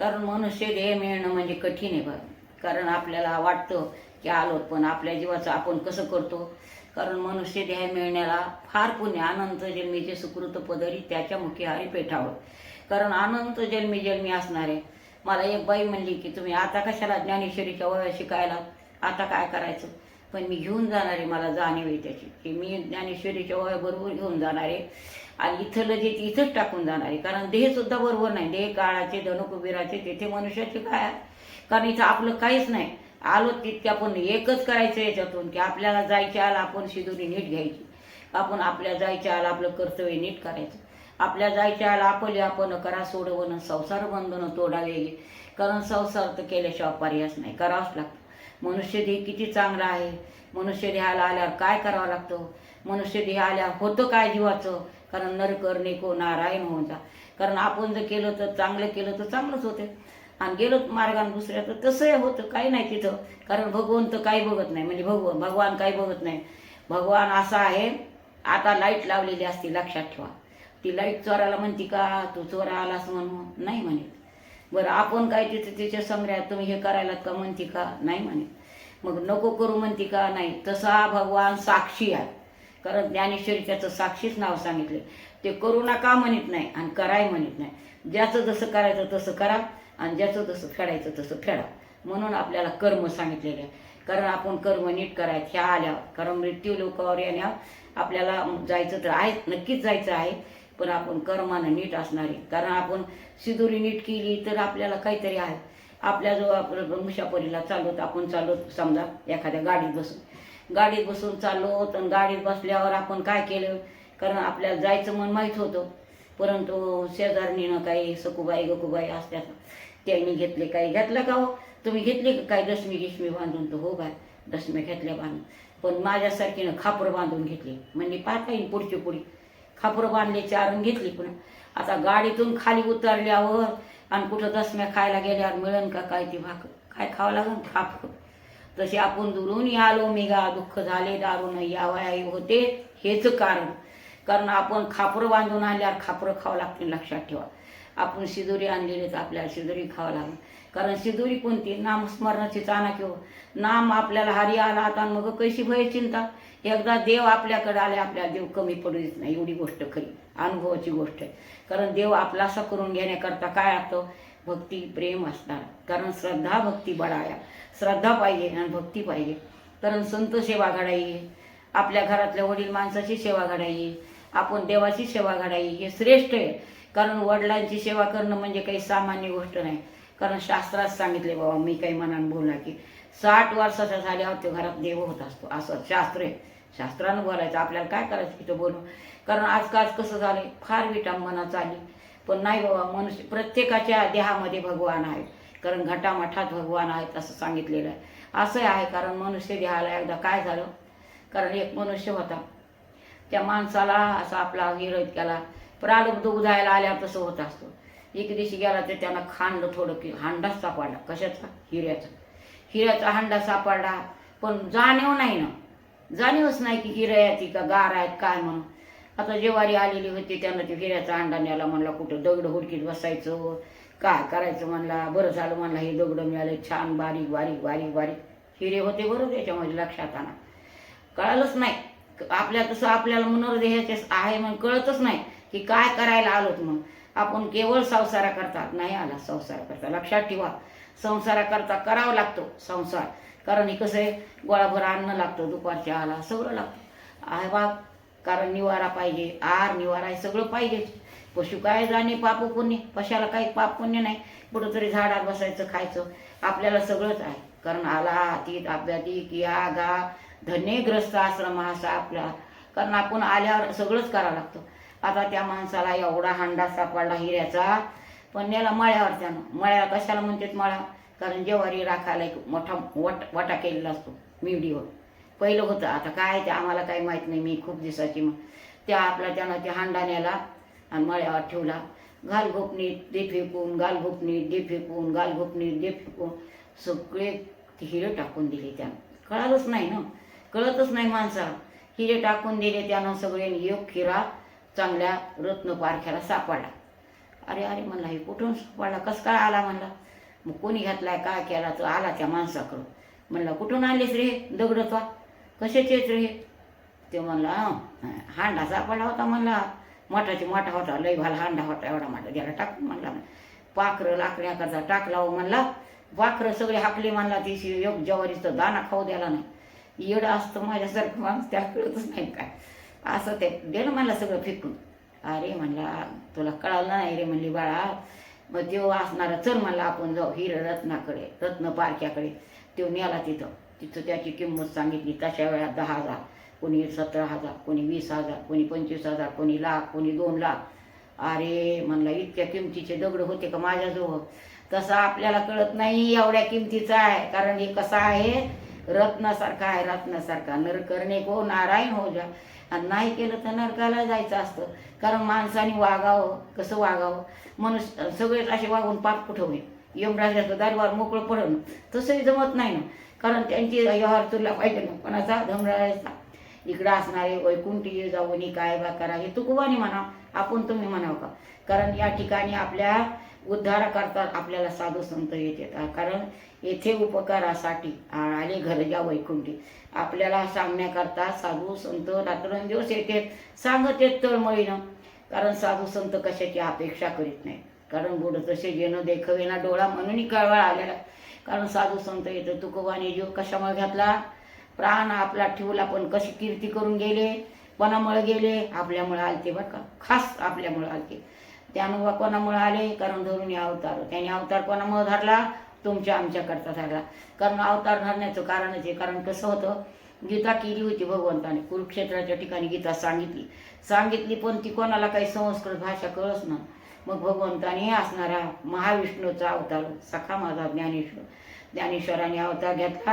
कारण मनुष्य देह मिळणं म्हणजे कठीण आहे बघ कारण आपल्याला वाटतं की आलो पण आपल्या जीवाचं आपण कसं करतो? कारण मनुष्य देह मिळण्याला फार पुण्य अनंत जन्मीचे सुकृत पदरी त्याच्या मुखी हरी पेठावं कारण अनंत जन्मी जन्मी असणारे मला एक बाई म्हणली की तुम्ही आता कशाला ज्ञानेश्वरीच्या वया शिकायला? आता काय करायचं? पण मी घेऊन जाणार आहे मला जाणीव आहे त्याची. की मी ज्ञानेश्वरीच्या वयाबरोबर घेऊन जाणार आहे. आणि इथं लगेच इथंच टाकून जाणार आहे. कारण देह सुद्धा बरोबर नाही. देह काळाचे धनुकुबीराचे तेथे मनुष्याचे काय आहे? कारण इथं आपलं काहीच नाही. आलो तितके आपण एकच करायचं याच्यातून की आपल्याला जायच्या आला आपण शिदुरी नीट घ्यायची. आपण आपल्या जायच्या आला आपलं कर्तव्य नीट करायचं. आपल्या जायच्या आला आपले आपण करा सोडवणं संसार बंधनं तोडावे. कारण संसार तर केल्याशिवाय पर्यायच नाही. करावंच लागतं. मनुष्य देह किती चांगला आहे. मनुष्य देहाला आल्यावर काय करावं लागतं? मनुष्य देह आल्यावर होतं काय जीवाचं? कारण नरकर नेको नारायण होता जा कारण आपण जर केलं तर चांगलं केलं तर चांगलंच होते. आणि गेलो मार्गाने दुसऱ्या तर तसंही होतं. काही नाही तिथं. कारण भगवान तर काही बघत नाही. म्हणजे भगवान भगवान काही बघत नाही. भगवान असा आहे आता लाइट लावलेली असते लक्षात ठेवा. ती लाइट चोराला म्हणती का तू चोरा आलास म्हणून? नाही म्हणे बरं आपण काय तिथे तिच्या संग्रहात तुम्ही हे करायला का? म्हणती का? नाही म्हणे मग नको करू म्हणती का? नाही. तसा भगवान साक्षी आहे. कारण ज्ञानेश्वरी त्याचं साक्षीच नाव सांगितले. ते करू नका म्हणत नाही आणि कराय म्हणत नाही. ज्याचं जसं करायचं तसं करा आणि ज्याचं जसं फेडायचं तसं फेडा. म्हणून आपल्याला कर्म सांगितलेले. आहे कारण आपण कर्म नीट करायचं ह्या आल्यावर. कारण मृत्यू लोकावर येण्यावर आपल्याला जायचं तर आहे नक्कीच जायचं आहे. पण आपण कर्मानं नीट असणार आहे. कारण आपण सिदुरी नीट केली तर आपल्याला काहीतरी आहे. आपल्या जो आपण मुशापरीला चालवत आपण चालवत समजा एखाद्या गाडीत बसून. गाडीत बसून चाललो तर गाडीत बसल्यावर आपण काय केलं? कारण आपल्याला जायचं मन माहीत होतं. परंतु शेजारणीनं काही सकुबाई गकुबाई असत्या त्यांनी घेतले काही. घेतलं का हो? तुम्ही घेतले का काही दशमी गिशमी बांधून? तर हो बाय दशम्या घेतल्या बांधून. पण माझ्यासारखीनं खापरं बांधून घेतली. म्हणजे पाहता येईल पुढची पुढी. खापरं बांधले चारून घेतली पण. आता गाडीतून खाली उतरल्यावर आणि कुठं दसम्या खायला गेल्यावर मिळेल का काय ती भाकर? काय खावं लागेल खाप तसे आपण दुरून आलो मेगा दुःख झाले दारून यावयाई होते हेच कारण. कारण आपण खापरं बांधून आणल्यावर खापरं खावं लागते लक्षात ठेवा. आपण शिदोरी आणलेली तर आपल्याला शिदोरी खावं लागेल. कारण शिदोरी कोणती? नामस्मरणाची चाणक्य हो. नाम आपल्याला हरी आला आता आणि मग कशी भय चिंता? एकदा देव आपल्याकडे आले आपल्याला देव कमी पडू देत नाही. एवढी गोष्ट खरी. अनुभवाची गोष्ट आहे. कारण देव आपलासा करून घेण्याकरता काय आतं भक्ती प्रेम असणार. कारण श्रद्धा भक्ती बळाया. श्रद्धा पाहिजे आणि भक्ती पाहिजे. कारण संत सेवा घडाई आपल्या घरातल्या वडील माणसाची सेवा घडाई आपण देवाची सेवा घडाई हे श्रेष्ठ आहे. कारण वडिलांची सेवा करणं म्हणजे काही सामान्य गोष्ट नाही. कारण शास्त्रात सांगितले बाबा मी काही मनानं बोलला की साठ वर्षाचा झाल्यावर तो घरात देव होत असतो. असं शास्त्र आहे. शास्त्रानं बोलायचं. आपल्याला काय करायचं तिथं बोलून? कारण आजकाल कसं झालं फार विटांबना चालली. पण नाही बाबा मनुष्य प्रत्येकाच्या देहामध्ये भगवान आहे कारण घटामठात भगवान आहेत असं सांगितलेलं आहे. असं आहे कारण मनुष्य देहाला एकदा काय झालं? कारण एक मनुष्य होता. त्या माणसाला असा आपला विरोध केला. प्रारब्ध उदायला आल्यावर तसं होत असतो. एक दिवशी गेला तर त्यानं खांडलं थोडं की हांडाच सापडला. कशाचा? हिऱ्याचा. हिऱ्याचा हांडा सापडला. पण जाणीव नाही ना. जाणीवच नाही की हिरे आहेत का गार आहेत काय म्हणून. आता जेवारी आलेली होती त्यांना ते फिऱ्याचा अंडा न्यायला म्हणला कुठं दगड हुडकीत बसायचं? काय करायचं म्हणला? बरं झालं म्हणला हे दगड मिळाले छान बारीक बारीक बारीक बारीक. हिरे होते बरं त्याच्यामध्ये लक्षात आणा. कळालंच नाही. आपल्या तसं आपल्याला मनोरदेहाचे आहे म्हणून कळतच नाही की काय करायला आलोत मग आपण केवळ संसारा करता नाही आला संसार करता लक्षात ठेवा. संसारा करता करावं लागतो संसार. कारण हे कसं आहे? गोळाभर अन्न लागतं दुपारच्या आला सगळं लागतं. आहे बा कारण निवारा पाहिजे आहार निवारा हे सगळं पाहिजेच पशु काय जाणे पाप पुण्य? पशाला काही पाप पुण्य नाही. कुठंतरी झाडात बसायचं खायचं. आपल्याला सगळंच आहे. कारण आला अतीत अभ्यातिक या गा धन्यग्रस्त आश्रम हा असा आपला. कारण आपण आल्यावर सगळंच करावं लागतं. आता त्या माणसाला एवढा हांडा सापडला हिऱ्याचा. पण याला मळ्यावर त्यानं. मळ्या कशाला म्हणतात मळा? कारण जेवारी राखायला एक मोठा वट वटा केलेला असतो मिवडीवर. पहिलं होतं. आता काय ते आम्हाला काही माहीत नाही. मी खूप दिवसाची मग त्या आपला त्यानं ते हांडा नेला आणि मळ्यावर ठेवला. घाल घोपणीत दे फेकून गाल घोपणीत दे फेकून गाल घोपणीत दे फेकून. सगळे ते हिरे टाकून दिले त्यानं. कळालंच नाही ना. कळतच नाही माणसा हिरे टाकून दिले त्यानं सगळे एक हिरा चांगल्या रत्नपारख्याला सापडला. अरे अरे म्हणला हे कुठून पडला कसं काय आला म्हणला? मग कोणी घातलाय? काय केला? तो आला त्या माणसाकडं म्हणला कुठून आलीस रे दगड कशाचेच रे? ते म्हणला हांडा सापडला होता म्हणला. मठाची मोठा होता लई भाला हांडा होता एवढा मोठा. त्याला टाकून म्हणला पाखरं लाकड्याकरता टाकला हो म्हणला. पाखरं सगळे हाकले म्हणला तिशी योग ज्वारीचं दाना खाऊ द्याला नाही. येडं असतं माझ्यासारखं माणूस त्याला कळतच नाही काय. असं ते गेलं म्हणलं सगळं फिकून. अरे म्हणला तुला कळालं नाही रे म्हणली बाळा. मग देव असणारा चल म्हणला आपण जाऊ हिर रत्नाकडे रत्न पारख्याकडे. तो नेला तिथं. तिथं त्याची किंमत सांगितली तशा वेळात दहा हजार. कोणी सतरा हजार कोणी वीस हजार कोणी पंचवीस हजार कोणी लाख कोणी दोन लाख. अरे म्हणला इतक्या किमतीचे दगड होते का माझ्याजवळ? तसं आपल्याला कळत नाही एवढ्या किमतीचा आहे. कारण हे कसं आहे? रत्नासारखा आहे रत्नासारखा. नर करणे को नारायण हो जा. आणि नाही केलं तर नरकाला जायचं असतं. कारण माणसाने वागावं. कसं वागावं? मनुष्य सगळेच असे वागून पाप कुठं होईल? यमराजाचं दारवार मोकळं पडणं तसंही जमत नाही ना. कारण त्यांची व्यवहार तुला पाहिजे ना कोणाचा धमराजाचा इकडं असणारे वैकुंठी जाऊनी काय बा करा हे तुकुबानी म्हणा आपण तुम्ही म्हणावं का? कारण या ठिकाणी आपल्या उद्धार करतात आपल्याला साधू संत येतात. कारण येथे उपकारासाठी आले घर ज्या वैकुंठी. आपल्याला सांगण्याकरता साधू संत रात्रंदिवस येते सांगत येत तळमळीनं. कारण साधू संत कशाची अपेक्षा करीत नाही कारण बुड तसे जेणं देखवेना डोळा म्हणूनही कळवळ आलेला कारण साधू संत येतं तुकोबाने जीव कशामुळे घातला? प्राण आपला ठेवला पण कशी कीर्ती करून गेले? कोणामुळे गेले? आपल्यामुळे आलते बरं का. खास आपल्यामुळे आलते. त्यानुभव कोणामुळे आले? कारण धरून या अवतार. त्याने अवतार कोणामुळे धरला? तुमच्या आमच्याकरता धरला. कारण अवतार धरण्याचं कारणच आहे कारण कसं होतं? गीता केली होती भगवंताने. कुरुक्षेत्राच्या ठिकाणी गीता सांगितली. सांगितली पण ती कोणाला काही संस्कृत भाषा कळच ना. मग भगवंताने असणारा महाविष्णूचा अवतार सखा माझा ज्ञानेश्वर. ज्ञानेश्वराने अवतार घेतला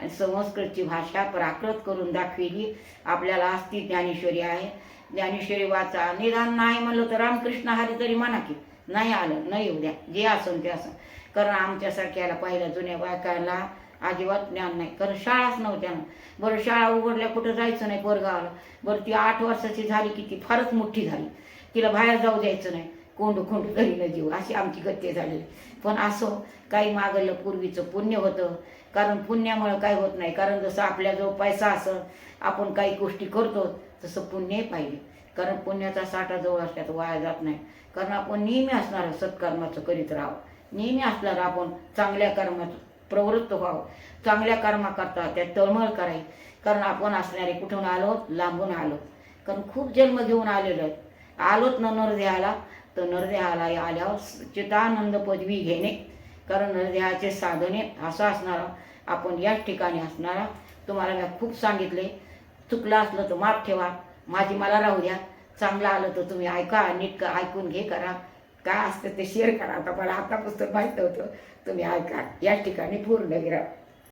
आणि संस्कृतची भाषा प्राकृत करून दाखविली. आपल्याला असती ज्ञानेश्वरी आहे. ज्ञानेश्वरी वाचा. निदान नाही म्हणलं तर रामकृष्ण हरी तरी म्हणा की नाही आलं नाही येऊ द्या. जे असन ते असं कारण आमच्यासारख्याला पहिल्या जुन्या बायकाला अजिबात ज्ञान नाही. कारण शाळाच नव्हत्या ना. बरं शाळा उघडल्या कुठं जायचं नाही पोरगावाला. बरं ती आठ वर्षाची झाली की ती फारच मोठी झाली. तिला बाहेर जाऊ द्यायचं नाही. कोंड कोंड करीन जीव. अशी आमची गत्य झालेली. पण असं काही मागलं पूर्वीचं पुण्य होतं. कारण पुण्यामुळं काय होत नाही. कारण जसं आपल्याजवळ पैसा असं आपण काही गोष्टी करतो तसं पुण्यही पाहिजे. कारण पुण्याचा साठा जवळ असल्यात वाया जात नाही. कारण आपण नेहमी असणार सत्कर्माचं करीत राहावं. नेहमी असणार आपण चांगल्या कर्माचं प्रवृत्त व्हावं. चांगल्या कर्माकरता त्या तळमळ करावी. कारण आपण असणारे कुठून आलो लांबून आलो. कारण खूप जन्म घेऊन आलेलो आहेत. आलोत न नरदेहाला तर नरदेहाला आल्यावर चितानंद पदवी घेणे कारण नरदेहाचे साधने असं असणारा आपण याच ठिकाणी असणारा. तुम्हाला मी खूप सांगितले. चुकलं असलं तर माफ ठेवा. माझी मला राहू द्या. चांगलं आलं तर तुम्ही ऐका नीट ऐकून घे करा. काय असतं ते शेअर करा. आता मला आता पुस्तक माहीत नव्हतं. तुम्ही ऐका. याच ठिकाणी पूर्ण विराम.